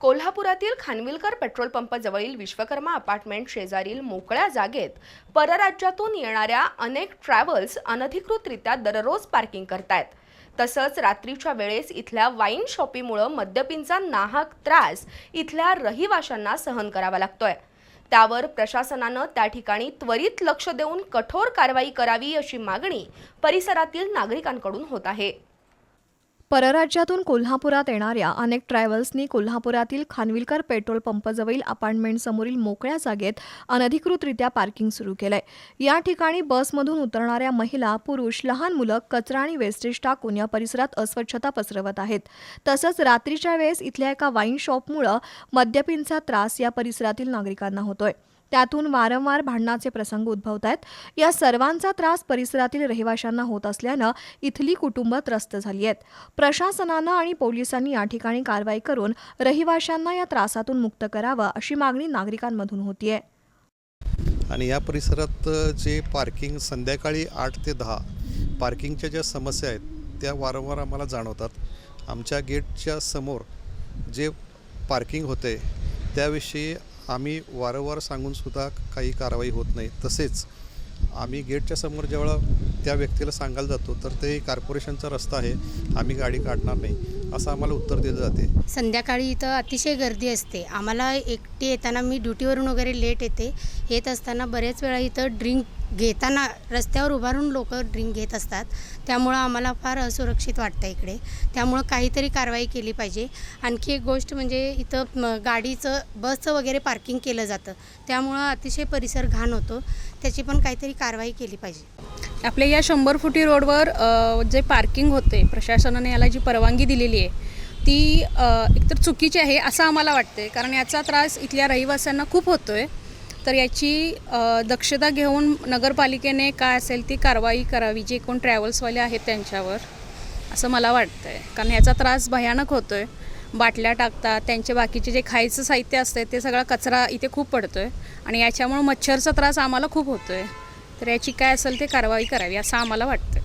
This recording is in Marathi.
कोल्हापुरातील खानविलकर पेट्रोल पंपाजवळील विश्वकर्मा अपार्टमेंट शेजारील मोकळ्या जागेत परराज्यातून येणाऱ्या अनेक ट्रॅव्हल्स अनधिकृतरित्या दररोज पार्किंग करतायत. तसंच रात्रीच्या वेळेस इथल्या वाईन शॉपीमुळं मद्यपींचा नाहक त्रास इथल्या रहिवाशांना सहन करावा लागतोय. त्यावर प्रशासनानं त्या ठिकाणी त्वरित लक्ष देऊन कठोर कारवाई करावी अशी मागणी परिसरातील नागरिकांकडून होत आहे. परराज्यातून कोल्हापुरात येणाऱ्या अनेक ट्रॅव्हल्सनी कोल्हापुरातील खानविलकर पेट्रोल पंपजवळील अपार्टमेंटसमोरील मोकळ्या जागेत अनधिकृतरित्या पार्किंग सुरू केलंय. या ठिकाणी बसमधून उतरणाऱ्या महिला पुरुष लहान मुलं कचरा आणि वेस्टेज टाकून या परिसरात अस्वच्छता पसरवत आहेत. तसंच रात्रीच्या वेळेस इथल्या एका वाईन शॉपमुळं मद्यपींचा त्रास या परिसरातील नागरिकांना होतोय. त्यातून वारंवार भांडणाचे प्रसंग उद्भवत आहेत या सर्वांचा त्रास परिसरातील रहिवाशांना होत असल्यानं इथली कुटुंब त्रस्त झाली आहेत प्रशासनानं आणि पोलिसांनी या ठिकाणी कारवाई करून रहिवाशांना या त्रासातून मुक्त करावं अशी मागणी नागरिकांमधून होतीये. आणि या परिसरात जे पार्किंग संध्याकाळी आठ ते दहा पार्किंगच्या ज्या समस्या आहेत त्या वारंवार आम्हाला जाणवतात. आमच्या गेटच्या समोर जे पार्किंग होते त्याविषयी आम्ही वारंवार सांगूनसुद्धा काही कारवाई होत नाही. तसेच आम्ही गेटच्या समोर जेव्हा त्या व्यक्तीला सांगायला जातो तर ते कॉर्पोरेशनचा रस्ता आहे. आम्ही गाडी काढणार नाही. असं आम्हाला उत्तर दिलं जाते. संध्याकाळी इथं अतिशय गर्दी असते. आम्हाला एकटी येताना मी ड्युटीवरून वगैरे लेट येते. येत असताना बरेच वेळा इथं ड्रिंक घेताना रस्त्यावर उभारून लोक ड्रिंक घेत असतात. त्यामुळं आम्हाला फार असुरक्षित वाटतं इकडे. त्यामुळं काहीतरी कारवाई केली पाहिजे. आणखी एक गोष्ट म्हणजे इथं गाडीचं बसचं वगैरे पार्किंग केलं जातं. त्यामुळं अतिशय परिसर घाण होतो. त्याची पण काहीतरी कारवाई केली पाहिजे. आपल्या या शंभर फुटी रोडवर जे पार्किंग होते प्रशासनाने याला जी परवानगी दिलेली आहे ती एकतर चुकीची आहे असं आम्हाला वाटते कारण याचा त्रास इथल्या रहिवाशांना खूप होतो आहे तर याची दक्षता घेऊन नगरपालिकेने काय असेल ती कारवाई करावी जे कोण ट्रॅव्हल्सवाले आहेत त्यांच्यावर असं मला वाटतं आहे कारण याचा त्रास भयानक होतो आहे बाटल्या टाकतात त्यांचे बाकीचे जे खायचं साहित्य असतं ते सगळा कचरा इथे खूप पडतो आहे आणि याच्यामुळं मच्छरचा त्रास आम्हाला खूप होतो आहे तर याची काय असेल ते कारवाई करावी असं आम्हाला वाटतं.